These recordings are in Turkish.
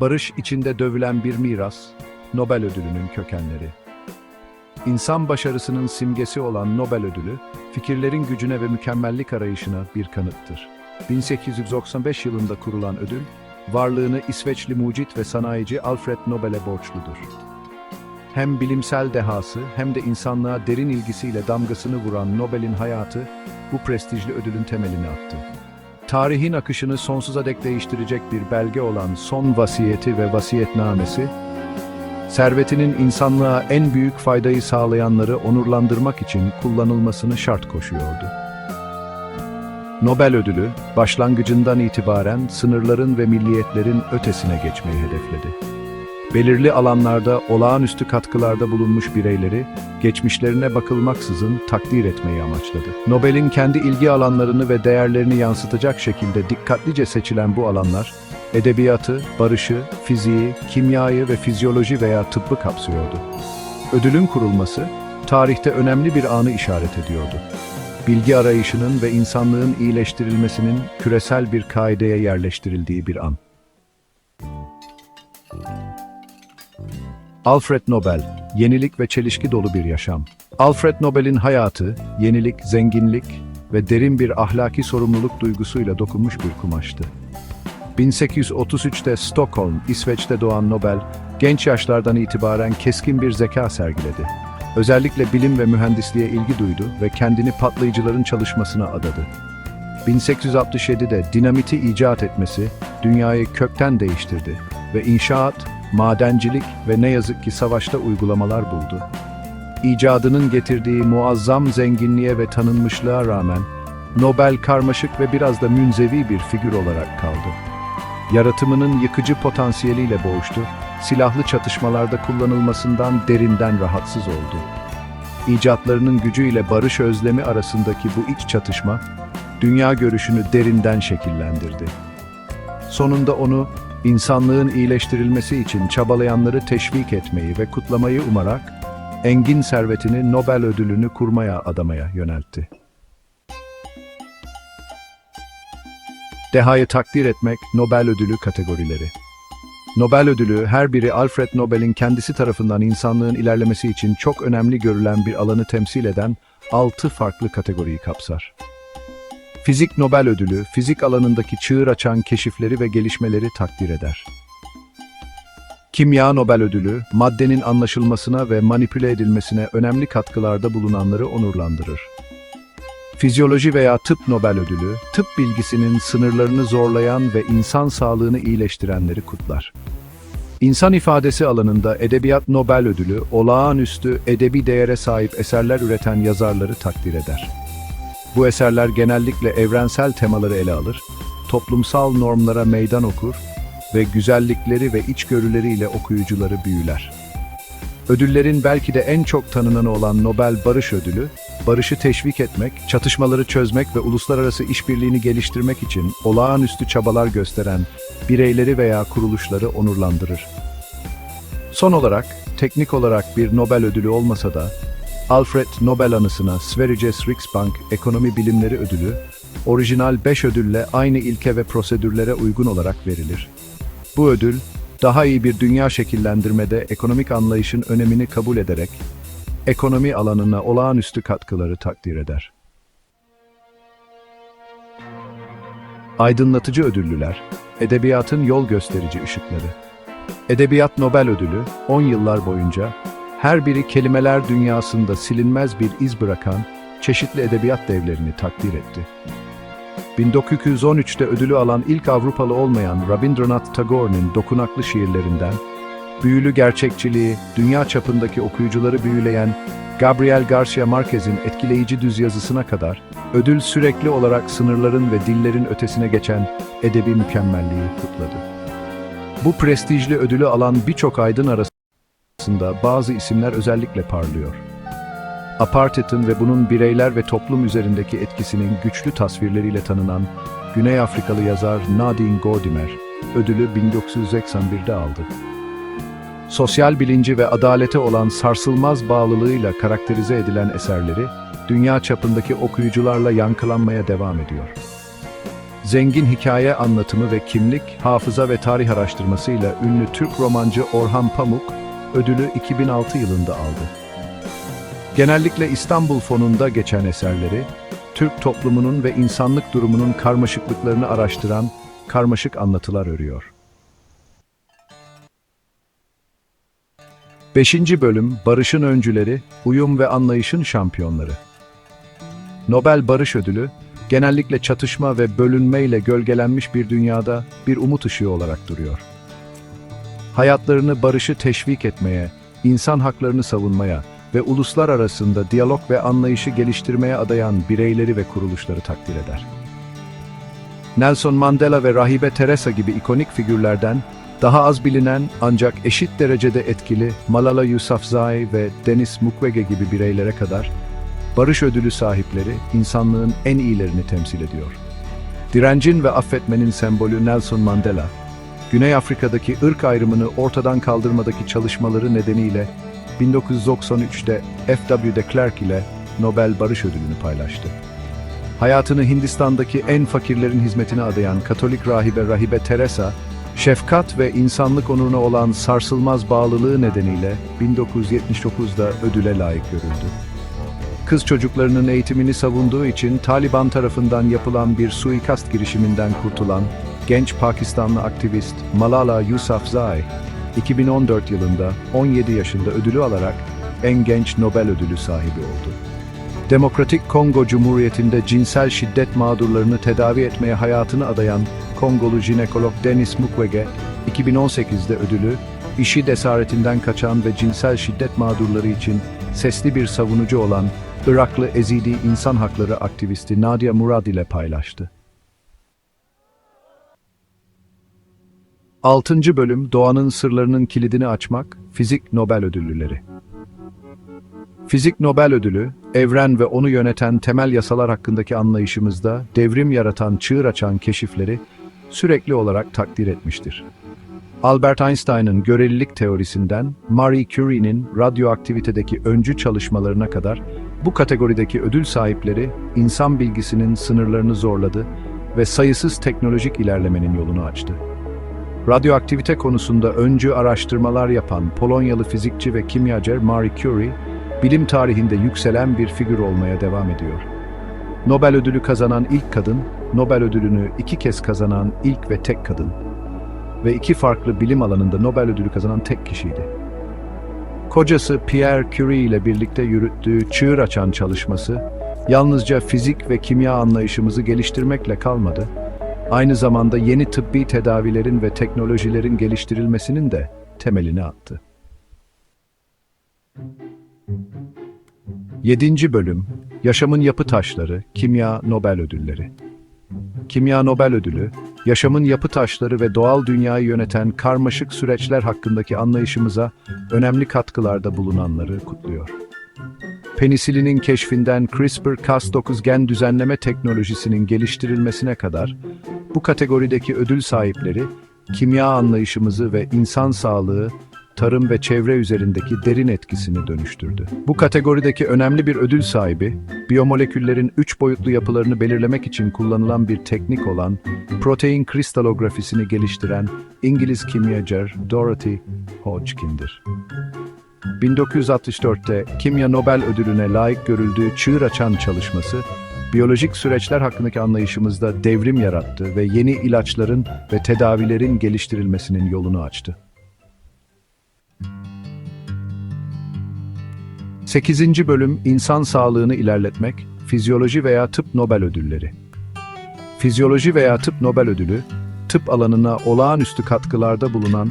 Barış içinde dövülen bir miras, Nobel ödülünün kökenleri. İnsan başarısının simgesi olan Nobel ödülü, fikirlerin gücüne ve mükemmellik arayışına bir kanıttır. 1895 yılında kurulan ödül, varlığını İsveçli mucit ve sanayici Alfred Nobel'e borçludur. Hem bilimsel dehası hem de insanlığa derin ilgisiyle damgasını vuran Nobel'in hayatı, bu prestijli ödülün temelini attı. Tarihin akışını sonsuza dek değiştirecek bir belge olan son vasiyeti ve vasiyetnamesi, servetinin insanlığa en büyük faydayı sağlayanları onurlandırmak için kullanılmasını şart koşuyordu. Nobel ödülü, başlangıcından itibaren sınırların ve milliyetlerin ötesine geçmeyi hedefledi. Belirli alanlarda olağanüstü katkılarda bulunmuş bireyleri, geçmişlerine bakılmaksızın takdir etmeyi amaçladı. Nobel'in kendi ilgi alanlarını ve değerlerini yansıtacak şekilde dikkatlice seçilen bu alanlar, edebiyatı, barışı, fiziği, kimyayı ve fizyoloji veya tıbbı kapsıyordu. Ödülün kurulması, tarihte önemli bir anı işaret ediyordu. Bilgi arayışının ve insanlığın iyileştirilmesinin küresel bir kaideye yerleştirildiği bir an. Alfred Nobel, yenilik ve çelişki dolu bir yaşam. Alfred Nobel'in hayatı, yenilik, zenginlik ve derin bir ahlaki sorumluluk duygusuyla dokunmuş bir kumaştı. 1833'te Stockholm, İsveç'te doğan Nobel, genç yaşlardan itibaren keskin bir zeka sergiledi. Özellikle bilim ve mühendisliğe ilgi duydu ve kendini patlayıcıların çalışmasına adadı. 1867'de dinamiti icat etmesi dünyayı kökten değiştirdi ve inşaat, madencilik ve ne yazık ki savaşta uygulamalar buldu. İcadının getirdiği muazzam zenginliğe ve tanınmışlığa rağmen Nobel karmaşık ve biraz da münzevi bir figür olarak kaldı. Yaratımının yıkıcı potansiyeliyle boğuştu, silahlı çatışmalarda kullanılmasından derinden rahatsız oldu. İcatlarının gücüyle barış özlemi arasındaki bu iç çatışma, dünya görüşünü derinden şekillendirdi. Sonunda onu, insanlığın iyileştirilmesi için çabalayanları teşvik etmeyi ve kutlamayı umarak, engin servetini Nobel ödülünü kurmaya adamaya yöneltti. Dehayı takdir etmek Nobel ödülü kategorileri. Nobel ödülü her biri Alfred Nobel'in kendisi tarafından insanlığın ilerlemesi için çok önemli görülen bir alanı temsil eden 6 farklı kategoriyi kapsar. Fizik Nobel ödülü, fizik alanındaki çığır açan keşifleri ve gelişmeleri takdir eder. Kimya Nobel ödülü, maddenin anlaşılmasına ve manipüle edilmesine önemli katkılarda bulunanları onurlandırır. Fizyoloji veya Tıp Nobel Ödülü, tıp bilgisinin sınırlarını zorlayan ve insan sağlığını iyileştirenleri kutlar. İnsan ifadesi alanında Edebiyat Nobel Ödülü, olağanüstü edebi değere sahip eserler üreten yazarları takdir eder. Bu eserler genellikle evrensel temaları ele alır, toplumsal normlara meydan okur ve güzellikleri ve içgörüleriyle okuyucuları büyüler. Ödüllerin belki de en çok tanınanı olan Nobel Barış Ödülü, barışı teşvik etmek, çatışmaları çözmek ve uluslararası işbirliğini geliştirmek için olağanüstü çabalar gösteren bireyleri veya kuruluşları onurlandırır. Son olarak, teknik olarak bir Nobel ödülü olmasa da, Alfred Nobel anısına Sveriges Riksbank Ekonomi Bilimleri Ödülü, orijinal 5 ödülle aynı ilke ve prosedürlere uygun olarak verilir. Bu ödül, daha iyi bir dünya şekillendirmede ekonomik anlayışın önemini kabul ederek, ekonomi alanına olağanüstü katkıları takdir eder. Aydınlatıcı ödüllüler, edebiyatın yol gösterici ışıkları. Edebiyat Nobel Ödülü, 10 yıllar boyunca, her biri kelimeler dünyasında silinmez bir iz bırakan çeşitli edebiyat devlerini takdir etti. 1913'te ödülü alan ilk Avrupalı olmayan Rabindranath Tagore'nin dokunaklı şiirlerinden, büyülü gerçekçiliği, dünya çapındaki okuyucuları büyüleyen Gabriel Garcia Marquez'in etkileyici düz yazısına kadar, ödül sürekli olarak sınırların ve dillerin ötesine geçen edebi mükemmelliği kutladı. Bu prestijli ödülü alan birçok aydın arasında bazı isimler özellikle parlıyor. Apartheid'in ve bunun bireyler ve toplum üzerindeki etkisinin güçlü tasvirleriyle tanınan Güney Afrikalı yazar Nadine Gordimer, ödülü 1981'de aldı. Sosyal bilinci ve adalete olan sarsılmaz bağlılığıyla karakterize edilen eserleri, dünya çapındaki okuyucularla yankılanmaya devam ediyor. zengin hikaye anlatımı ve kimlik, hafıza ve tarih araştırmasıyla ünlü Türk romancı Orhan Pamuk, ödülü 2006 yılında aldı. Genellikle İstanbul fonunda geçen eserleri, Türk toplumunun ve insanlık durumunun karmaşıklıklarını araştıran karmaşık anlatılar örüyor. 5. Bölüm Barış'ın Öncüleri, Uyum ve Anlayışın Şampiyonları Nobel Barış Ödülü, genellikle çatışma ve bölünmeyle gölgelenmiş bir dünyada bir umut ışığı olarak duruyor. Hayatlarını barışı teşvik etmeye, insan haklarını savunmaya ve uluslar arasında diyalog ve anlayışı geliştirmeye adayan bireyleri ve kuruluşları takdir eder. Nelson Mandela ve Rahibe Teresa gibi ikonik figürlerden daha az bilinen ancak eşit derecede etkili Malala Yousafzai ve Denis Mukwege gibi bireylere kadar barış ödülü sahipleri insanlığın en iyilerini temsil ediyor. Direncin ve affetmenin sembolü Nelson Mandela, Güney Afrika'daki ırk ayrımını ortadan kaldırmadaki çalışmaları nedeniyle 1993'te F.W. de Klerk ile Nobel Barış Ödülünü paylaştı. Hayatını Hindistan'daki en fakirlerin hizmetine adayan Katolik rahibe Rahibe Teresa, şefkat ve insanlık onuruna olan sarsılmaz bağlılığı nedeniyle 1979'da ödüle layık görüldü. Kız çocuklarının eğitimini savunduğu için Taliban tarafından yapılan bir suikast girişiminden kurtulan genç Pakistanlı aktivist Malala Yousafzai, 2014 yılında 17 yaşında ödülü alarak en genç Nobel ödülü sahibi oldu. Demokratik Kongo Cumhuriyeti'nde cinsel şiddet mağdurlarını tedavi etmeye hayatını adayan Kongolu jinekolog Denis Mukwege, 2018'de ödülü, işi esaretinden kaçan ve cinsel şiddet mağdurları için sesli bir savunucu olan Iraklı Ezidi insan hakları aktivisti Nadia Murad ile paylaştı. 6. Bölüm Doğanın Sırlarının Kilidini Açmak, Fizik Nobel Ödüllüleri Fizik Nobel Ödülü, evren ve onu yöneten temel yasalar hakkındaki anlayışımızda devrim yaratan çığır açan keşifleri sürekli olarak takdir etmiştir. Albert Einstein'ın görelilik teorisinden Marie Curie'nin radyoaktivitedeki öncü çalışmalarına kadar bu kategorideki ödül sahipleri insan bilgisinin sınırlarını zorladı ve sayısız teknolojik ilerlemenin yolunu açtı. Radyoaktivite konusunda öncü araştırmalar yapan Polonyalı fizikçi ve kimyager Marie Curie, bilim tarihinde yükselen bir figür olmaya devam ediyor. Nobel ödülü kazanan ilk kadın, Nobel ödülünü iki kez kazanan ilk ve tek kadın ve iki farklı bilim alanında Nobel ödülü kazanan tek kişiydi. Kocası Pierre Curie ile birlikte yürüttüğü çığır açan çalışması, yalnızca fizik ve kimya anlayışımızı geliştirmekle kalmadı, aynı zamanda yeni tıbbi tedavilerin ve teknolojilerin geliştirilmesinin de temelini attı. 7. Bölüm Yaşamın Yapı Taşları, Kimya Nobel Ödülleri Kimya Nobel Ödülü, yaşamın yapı taşları ve doğal dünyayı yöneten karmaşık süreçler hakkındaki anlayışımıza önemli katkılarda bulunanları kutluyor. Penisilinin keşfinden CRISPR-Cas9 gen düzenleme teknolojisinin geliştirilmesine kadar bu kategorideki ödül sahipleri kimya anlayışımızı ve insan sağlığı, tarım ve çevre üzerindeki derin etkisini dönüştürdü. Bu kategorideki önemli bir ödül sahibi, biyomoleküllerin üç boyutlu yapılarını belirlemek için kullanılan bir teknik olan protein kristalografisini geliştiren İngiliz kimyager Dorothy Hodgkin'dir. 1964'te Kimya Nobel Ödülü'ne layık görüldüğü çığır açan çalışması, biyolojik süreçler hakkındaki anlayışımızda devrim yarattı ve yeni ilaçların ve tedavilerin geliştirilmesinin yolunu açtı. 8. Bölüm İnsan Sağlığını İlerletmek, Fizyoloji veya Tıp Nobel Ödülleri Fizyoloji veya Tıp Nobel Ödülü, tıp alanına olağanüstü katkılarda bulunan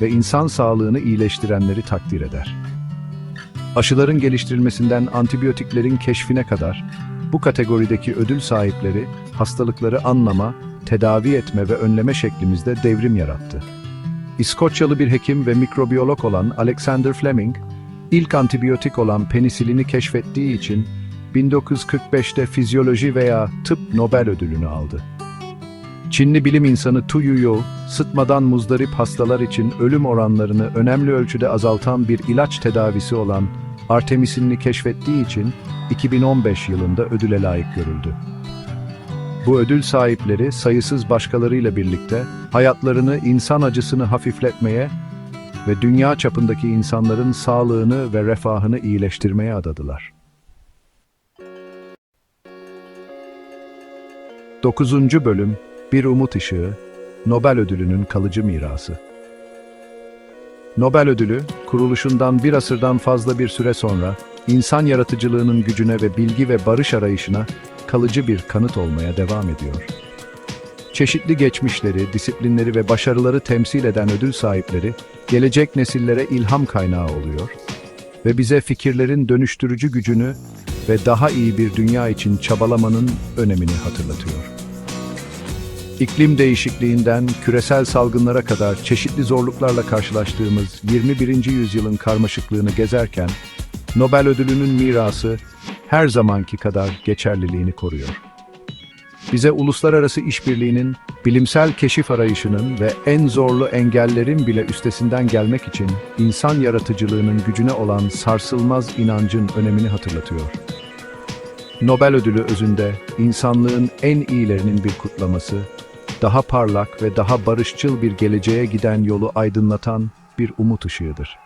ve insan sağlığını iyileştirenleri takdir eder. Aşıların geliştirilmesinden antibiyotiklerin keşfine kadar bu kategorideki ödül sahipleri hastalıkları anlama, tedavi etme ve önleme şeklimizde devrim yarattı. İskoçyalı bir hekim ve mikrobiyolog olan Alexander Fleming, ilk antibiyotik olan penisilini keşfettiği için 1945'te fizyoloji veya tıp Nobel ödülünü aldı. Çinli bilim insanı Tu Yuyo, sıtmadan muzdarip hastalar için ölüm oranlarını önemli ölçüde azaltan bir ilaç tedavisi olan artemisinini keşfettiği için 2015 yılında ödüle layık görüldü. Bu ödül sahipleri sayısız başkalarıyla birlikte hayatlarını insan acısını hafifletmeye ve dünya çapındaki insanların sağlığını ve refahını iyileştirmeye adadılar. 9. Bölüm Bir Umut Işığı Nobel Ödülü'nün kalıcı mirası Nobel Ödülü, kuruluşundan bir asırdan fazla bir süre sonra insan yaratıcılığının gücüne ve bilgi ve barış arayışına kalıcı bir kanıt olmaya devam ediyor. Çeşitli geçmişleri, disiplinleri ve başarıları temsil eden ödül sahipleri, gelecek nesillere ilham kaynağı oluyor ve bize fikirlerin dönüştürücü gücünü ve daha iyi bir dünya için çabalamanın önemini hatırlatıyor. İklim değişikliğinden küresel salgınlara kadar çeşitli zorluklarla karşılaştığımız 21. yüzyılın karmaşıklığını gezerken, Nobel ödülünün mirası her zamanki kadar geçerliliğini koruyor. Bize uluslararası işbirliğinin, bilimsel keşif arayışının ve en zorlu engellerin bile üstesinden gelmek için insan yaratıcılığının gücüne olan sarsılmaz inancın önemini hatırlatıyor. Nobel ödülü özünde insanlığın en iyilerinin bir kutlaması, daha parlak ve daha barışçıl bir geleceğe giden yolu aydınlatan bir umut ışığıdır.